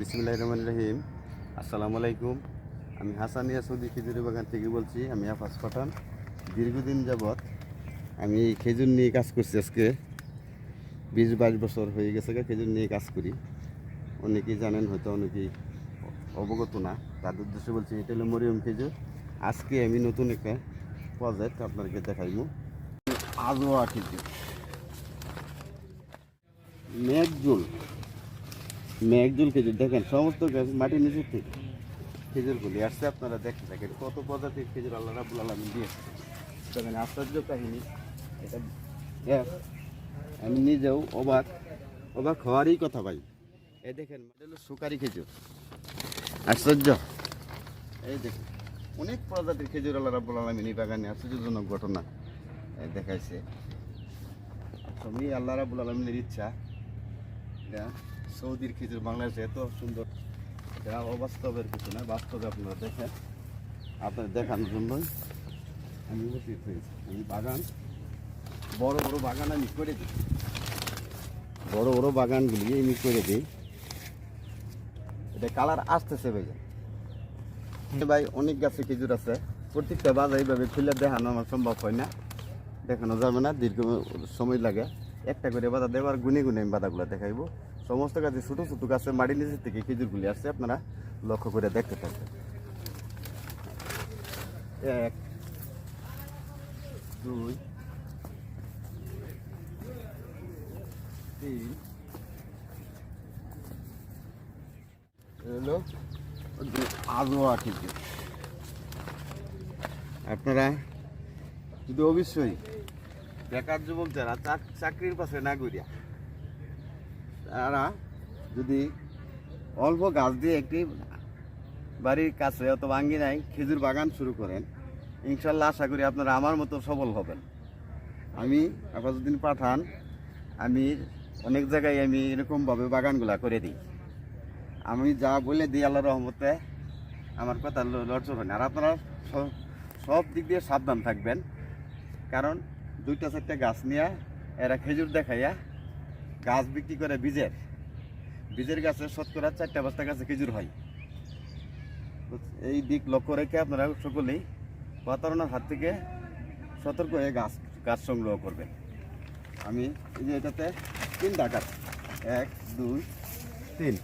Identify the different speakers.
Speaker 1: বিসমুল্লাহ রহমান রহিম। আসসালামু আলাইকুম। আমি হাসানিয়া সৌদি খেজুরি বাগান থেকে বলছি, আমি আফাস পাঠান। দীর্ঘদিন যাবৎ আমি খেজুর নিয়ে কাজ করছি আজকে। বিশ বাইশ বছর হয়ে গেছে খেজুর নিয়ে কাজ করি। অনেকেই জানেন, হয়তো অনেকেই অবগত না। তার উদ্দেশ্যে বলছি, এটা হলো মরিয়ম খেজুর। আজকে আমি নতুন একটা প্রজেক্ট আপনাদেরকে দেখাইব আজোয়া খেজুর। মেঘজুল। মেঘজুল খেজুর। দেখেন সমস্ত গাছ মাটির নিচের থেকে খেজুরগুলি আসছে আপনারা দেখতে থাকেন কত প্রজাতির খেজুর আল্লাহ রাবুল আলমিন দিয়েছে। দেখেন আশ্চর্য কাহিনী। এটা এক, আমি নিজেও অবাক অবাক হওয়ারই কথা ভাই। এই দেখেন এটা হলো সুকারি খেজুর। আশ্চর্য। এই দেখেন অনেক প্রজাতির খেজুর আল্লাহ রাবুল আলমিন এই বাগানে আশ্চর্যজনক ঘটনা এই দেখাইছে। সবই আল্লাহ রাবুল আলমিনের ইচ্ছা সৌদির খেজুর বাংলাদেশে এত সুন্দর। এটা অবাস্তবের কিছু না, বাস্তবে আপনারা দেখেন। আপনাদের দেখানোর জন্যই আমি উপস্থিত হয়েছি। আমি বাগান, বড় বড় বাগান আমি করে দিই। বড় বড় বাগানগুলি আমি করে দিই। এটা কালার আসতেছে ভাই। ভাই, অনেক গাছে খেজুর আছে। প্রত্যেকটা বাজার এইভাবে খুলে দেখানো আমার সম্ভব হয় না। দেখানো যাবে না, দীর্ঘ সময় লাগে। একটা করে বাধা দেওয়ার গুনে গুনে আমি বাধাগুলো দেখাইবো। সমস্ত গাছে ছোটো ছোটো গাছে মাটির নিচের থেকে খেজুরগুলি আসছে, আপনারা লক্ষ্য করে দেখতে থাকবেন। এক, দুই, তিন আপনারা যদি অবশ্যই বেকার যুবক যারা চাক- চাকরির পাশে না করিয়া তারা যদি অল্প গাছ দিয়ে একটি বাড়ির কাছে অথবা আঙ্গিনায় খেজুর বাগান শুরু করেন, ইনশাল্লাহ আশা করি আপনারা আমার মতো সবল হবেন। আমি আপাতদিন পাঠান, আমি অনেক জায়গায় আমি এরকমভাবে বাগানগুলা করে দিই। আমি যা বলে দিই আল্লাহ রহমতে, আমার কথা লড়চড় হয় না। আর আপনারা সব দিক দিয়ে সাবধান থাকবেন, কারণ দুইটা চারটা গাছ নিয়ে এরা খেজুর দেখাইয়া গাছ বিক্রি করে বীজের। বীজের গাছে শতকরা চারটা পাঁচটা গাছে খেজুর হয়। এই দিক লক্ষ্য রেখে আপনারা সকলেই প্রতারণার হাত থেকে সতর্ক হয়ে গাছ গাছ সংগ্রহ করবেন। আমি এই যে এটাতে তিনটা গাছ। এক, দুই, তিন।